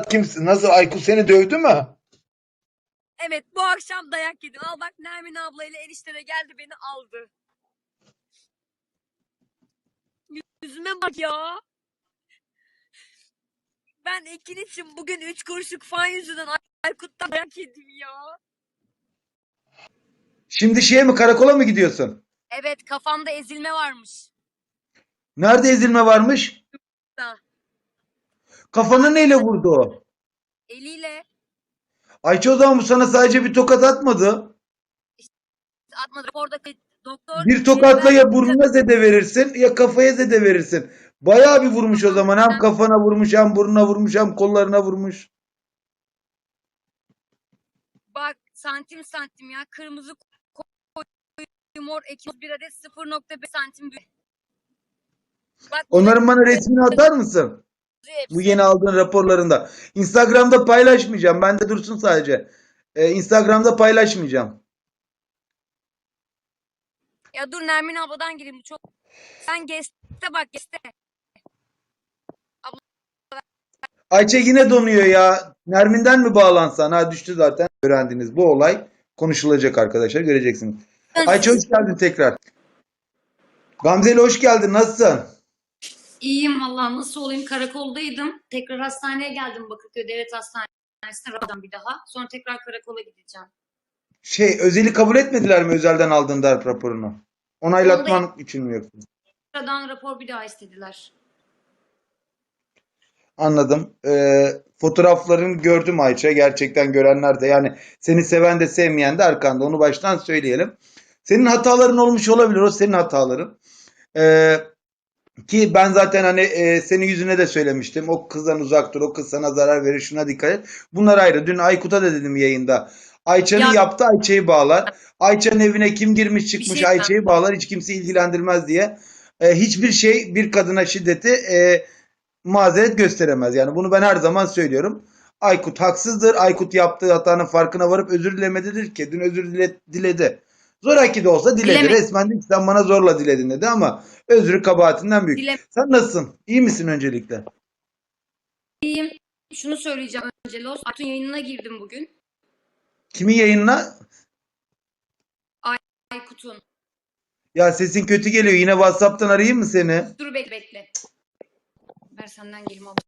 kimsin? Nasıl Aykut seni dövdü mü? Evet bu akşam dayak yedim. Al bak Nermin ablayla enişte de geldi beni aldı. Yüzüme bak ya. Ben Ekin için bugün üç kuruşluk fan yüzünden Ay- Aykut'tan dayak yedim ya. Şimdi şeye mi karakola mı gidiyorsun? Evet kafamda ezilme varmış. Nerede ezilme varmış? Da. Kafana neyle vurdu o? Eliyle Ayça o zaman bu sana sadece bir tokat atmadı. atmadı. Oradaki doktor... Bir tokatla ya burnuna zede verirsin ya kafaya zede verirsin. Bayağı bir vurmuş o zaman. Hem kafana vurmuş hem burnuna vurmuş hem kollarına vurmuş. Bak santim santim ya. Kırmızı koyu mor Ekin bir adet 0.5 santim. Bak Onların bana resmini atar mısın? Bu yeni aldığın raporlarında. Instagram'da paylaşmayacağım. Bende dursun sadece. Ee, Instagram'da paylaşmayacağım. Ya dur Nermin abladan gireyim. bu Çok... Sen Geste bak Geste. Ayça yine donuyor ya. Nermin'den mi bağlansan? Ha düştü zaten. Öğrendiniz. Bu olay konuşulacak arkadaşlar. Göreceksiniz. Ayça hoş geldin tekrar. Gamzeli hoş geldin. Nasılsın? İyiyim valla nasıl olayım karakoldaydım. Tekrar hastaneye geldim Bakırköy Devlet Hastanesi'ne rapordan bir daha. Sonra tekrar karakola gideceğim. Şey özeli kabul etmediler mi özelden aldığın darp raporunu? Onaylatman için mi yoksa? Sıradan rapor bir daha istediler. Anladım. Ee, fotoğraflarını gördüm Ayça. Gerçekten görenler de yani seni seven de sevmeyen de arkanda. Onu baştan söyleyelim. Senin hataların olmuş olabilir. O senin hataların. Ee, ki ben zaten hani e, senin yüzüne de söylemiştim. O kızdan uzak dur. O kız sana zarar verir. Şuna dikkat et. Bunlar ayrı. Dün Aykut'a da dedim yayında. Ayça'nın Ya- yaptı Ayça'yı bağlar. Ayça'nın evine kim girmiş çıkmış şey- Ayça'yı bağlar. Hiç kimse ilgilendirmez diye. Ee, hiçbir şey bir kadına şiddeti e, mazeret gösteremez. Yani bunu ben her zaman söylüyorum. Aykut haksızdır. Aykut yaptığı hatanın farkına varıp özür dilemedidir ki. Dün özür dile- diledi. Zoraki de olsa diledi. Dilemedi. Resmen dedi sen bana zorla diledin dedi ama özrü kabahatinden büyük. Dile- Sen nasılsın? İyi misin öncelikle? İyiyim. Şunu söyleyeceğim önce Los. Aykut'un yayınına girdim bugün. Kimin yayınına? Aykut'un. Ya sesin kötü geliyor. Yine WhatsApp'tan arayayım mı seni? Dur bekle bekle. Ver senden geleyim abi.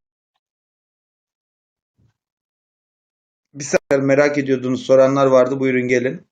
Bir sefer merak ediyordunuz soranlar vardı. Buyurun gelin.